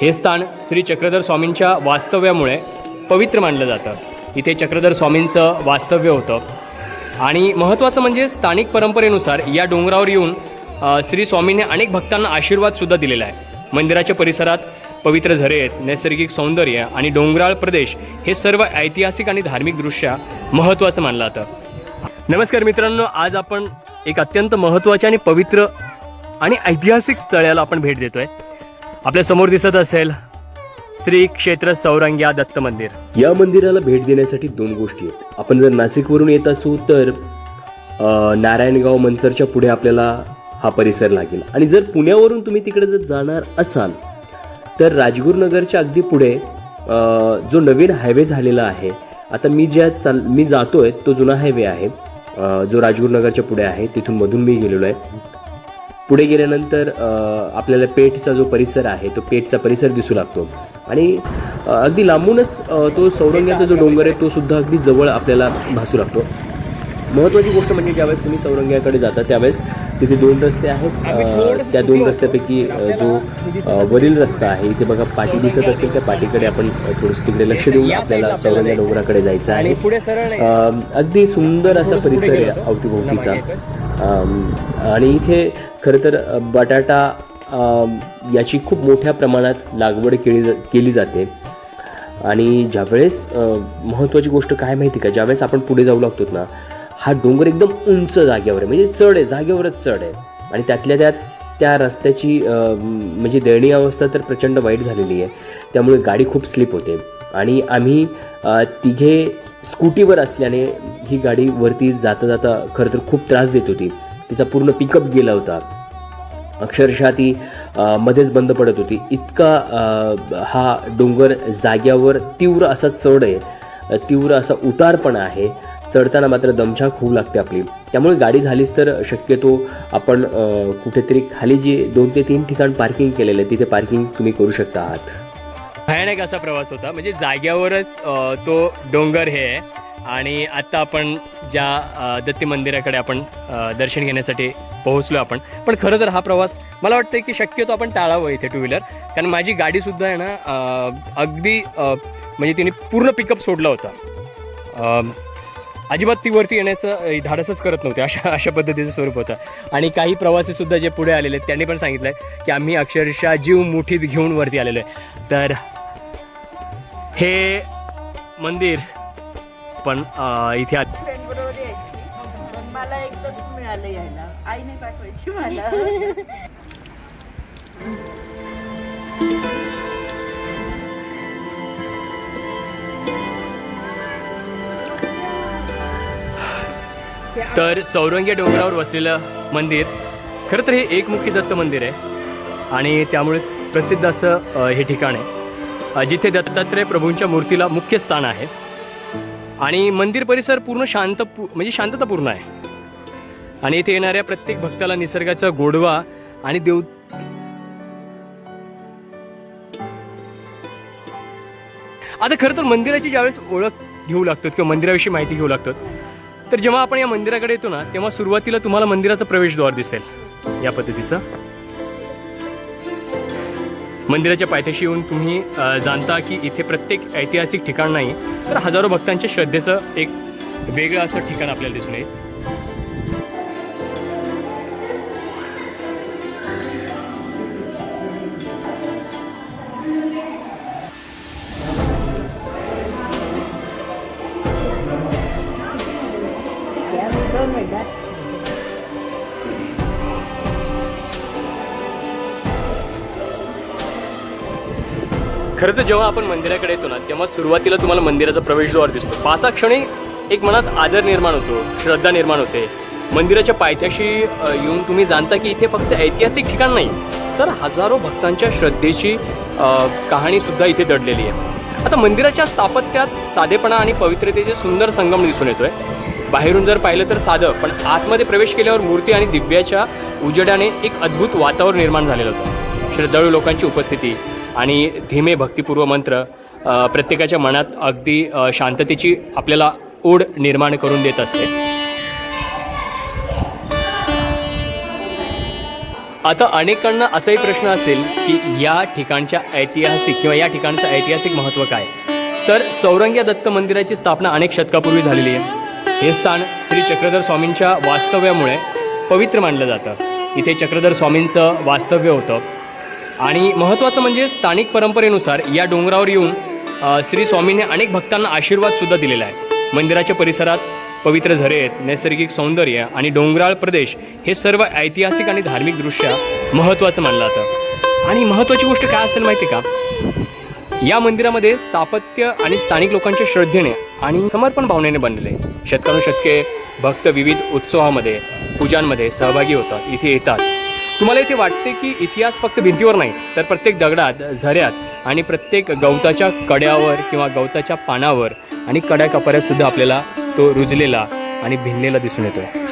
हे स्थान श्री चक्रधर स्वामींच्या वास्तव्यामुळे पवित्र मानलं जातं. इथे चक्रधर स्वामींचं वास्तव्य होतं. आणि महत्त्वाचं म्हणजे स्थानिक परंपरेनुसार या डोंगरावर येऊन श्री स्वामींनी अनेक भक्तांना आशीर्वादसुद्धा दिलेला आहे. मंदिराच्या परिसरात पवित्र झरे आहेत नैसर्गिक सौंदर्य आणि डोंगराळ प्रदेश हे सर्व ऐतिहासिक आणि धार्मिकदृष्ट्या महत्त्वाचं मानलं जातं. नमस्कार मित्रांनो आज आपण एक अत्यंत महत्त्वाचे आणि पवित्र आणि ऐतिहासिक स्थळाला आपण भेट देतो आहे आपल्यासमोर दिसत असेल श्री क्षेत्र सौरंग्या दत्त मंदिर. या मंदिराला भेट देण्यासाठी दोन गोष्टी आहेत. आपण जर नाशिकवरून येत असू तर नारायणगाव मंचरच्या पुढे आपल्याला हा परिसर लागेल. आणि जर पुण्यावरून तुम्ही तिकडे जर जाणार असाल तर राजगुरुनगरच्या अगदी पुढे जो नवीन हायवे झालेला आहे आता मी ज्या चाल मी जातो आहे तो जुना हायवे आहे. जो राजगुरुनगरच्या पुढे आहे तिथून मधून मी गेलेलो आहे. पुढे गेल्यानंतर आपल्याला पेठचा जो परिसर आहे तो पेठचा परिसर दिसू लागतो. आणि अगदी लांबूनच तो सौरंग्याचा जो डोंगर आहे तो सुद्धा अगदी जवळ आपल्याला भासू लागतो. महत्त्वाची गोष्ट म्हणजे ज्यावेळेस तुम्ही सौरंग्याकडे जाता त्यावेळेस तिथे दोन रस्ते आहेत. त्या दोन रस्त्यापैकी जो वरील रस्ता आहे इथे बघा पाटी दिसत असेल त्या पाटीकडे आपण थोडंसं तिकडे लक्ष देऊन आपल्याला सौरंग्या डोंगराकडे जायचं आणि आहे अगदी सुंदर असा परिसर आहे अवतीभोवतीचा. आणि इथे खरं तर बटाटा याची खूप मोठ्या प्रमाणात लागवड केली जा- केली जाते. आणि ज्यावेळेस महत्त्वाची गोष्ट काय माहिती का? ज्यावेळेस आपण पुढे जाऊ लागतो ना हा डोंगर एकदम उंच जागेवर आहे. म्हणजे चढ आहे जागेवरच चढ आहे. आणि त्यातल्या त्यात त्या रस्त्याची म्हणजे दयनीय अवस्था तर प्रचंड वाईट झालेली आहे. त्यामुळे गाडी खूप स्लिप होते. आणि आम्ही तिघे स्कूटीवर असल्याने ही गाडी वरती जाता जाता खरं तर खूप त्रास देत होती. तिचा पूर्ण पिकअप गेला होता. अक्षरशः ती मध्येच बंद पडत होती. इतका हा डोंगर जाग्यावर तीव्र असा चढ आहे. तीव्र असा उतारपणा आहे. चढताना मात्र दमछाक होऊ लागते आपली. त्यामुळे गाडी झालीच तर शक्यतो आपण कुठेतरी खाली जे दोन ते तीन ठिकाण पार्किंग केलेलं आहे तिथे पार्किंग तुम्ही करू शकता आहात. भयानक असा प्रवास होता. म्हणजे जाग्यावरच तो डोंगर हे आहे. आणि आत्ता आपण ज्या दत्ती मंदिराकडे आपण दर्शन घेण्यासाठी पोहोचलो आपण. पण खरं तर हा प्रवास मला वाटतं की शक्यतो आपण टाळावं इथे टू व्हीलर कारण माझी गाडीसुद्धा आहे ना अगदी म्हणजे तिने पूर्ण पिकअप सोडला होता. अजिबात ती वरती येण्याचं धाडसच करत नव्हते. अशा अशा पद्धतीचं स्वरूप होतं. आणि काही प्रवासीसुद्धा जे पुढे आलेले आहेत त्यांनी पण सांगितलं आहे की आम्ही अक्षरशः जीव मुठीत घेऊन वरती आलेलो आहे. तर हे मंदिर पण इथे मला मिळालं यायला. आईने पाठवायची मला. तर सौरंगी डोंगरावर वसलेलं मंदिर खरं तर हे एकमुखी दत्त मंदिर आहे. आणि त्यामुळेच प्रसिद्ध असं हे ठिकाण आहे. जिथे दत्तात्रय प्रभूंच्या मूर्तीला मुख्य स्थान आहे. आणि मंदिर परिसर पूर्ण शांत म्हणजे शांततापूर्ण आहे. आणि इथे येणाऱ्या प्रत्येक भक्ताला निसर्गाचा गोडवा आणि देव आता खरं तर मंदिराची ज्यावेळेस ओळख घेऊ लागतो किंवा मंदिराविषयी माहिती घेऊ लागतो तर जेव्हा आपण या मंदिराकडे येतो ना तेव्हा सुरुवातीला तुम्हाला मंदिराचं प्रवेशद्वार दिसेल. या पद्धतीचं. मंदिराच्या पायथ्याशी येऊन तुम्ही जाणता की इथे प्रत्येक ऐतिहासिक ठिकाण नाही तर हजारो भक्तांच्या श्रद्धेचं एक वेगळं असं ठिकाण आपल्याला दिसून येईल. दोन खरं तर जेव्हा आपण मंदिराकडे येतो ना तेव्हा सुरुवातीला तुम्हाला मंदिराचा प्रवेशद्वार दिसतो. पाहता क्षणी एक मनात आदर निर्माण होतो श्रद्धा निर्माण होते. मंदिराच्या पायथ्याशी येऊन तुम्ही जाणता की इथे फक्त ऐतिहासिक ठिकाण नाही तर हजारो भक्तांच्या श्रद्धेची कहाणीसुद्धा इथे दडलेली आहे. आता मंदिराच्या स्थापत्यात साधेपणा आणि पवित्रतेचे सुंदर संगम दिसून येतोय. बाहेरून जर पाहिलं तर साधं पण आतमध्ये प्रवेश केल्यावर मूर्ती आणि दिव्याच्या उजेडाने एक अद्भुत वातावरण निर्माण झालेलं होतं. श्रद्धाळू लोकांची उपस्थिती आणि धीमे भक्तिपूर्व मंत्र प्रत्येकाच्या मनात अगदी शांततेची आपल्याला ओढ निर्माण करून देत असते. आता अनेकांना असाही प्रश्न असेल की या ठिकाणच्या ऐतिहासिक किंवा या ठिकाणचं ऐतिहासिक महत्त्व काय? तर सौरंग्या दत्त मंदिराची स्थापना अनेक शतकापूर्वी झालेली आहे. हे स्थान श्री चक्रधर स्वामींच्या वास्तव्यामुळे पवित्र मानलं जातं. इथे चक्रधर स्वामींचं वास्तव्य होतं. आणि महत्त्वाचं म्हणजे स्थानिक परंपरेनुसार या डोंगरावर येऊन श्री स्वामींनी अनेक भक्तांना आशीर्वाद सुद्धा दिलेला आहे. मंदिराच्या परिसरात पवित्र झरे आहेत नैसर्गिक सौंदर्य आणि डोंगराळ प्रदेश हे सर्व ऐतिहासिक आणि धार्मिक दृष्ट्या महत्त्वाचं मानलं जातं. आणि महत्त्वाची गोष्ट काय असेल माहिती का? या मंदिरामध्ये स्थापत्य आणि स्थानिक लोकांच्या श्रद्धेने आणि समर्पण भावनेने बनलेले शतकानुशतके भक्त विविध उत्सवामध्ये पूजांमध्ये सहभागी होतात इथे येतात. तुम्हाला इथे वाटते की इतिहास फक्त भिंतीवर नाही तर प्रत्येक दगडात झऱ्यात आणि प्रत्येक गवताच्या कड्यावर किंवा गवताच्या पानावर आणि कड्या कपऱ्यात सुद्धा आपल्याला तो रुजलेला आणि भिनलेला दिसून येतो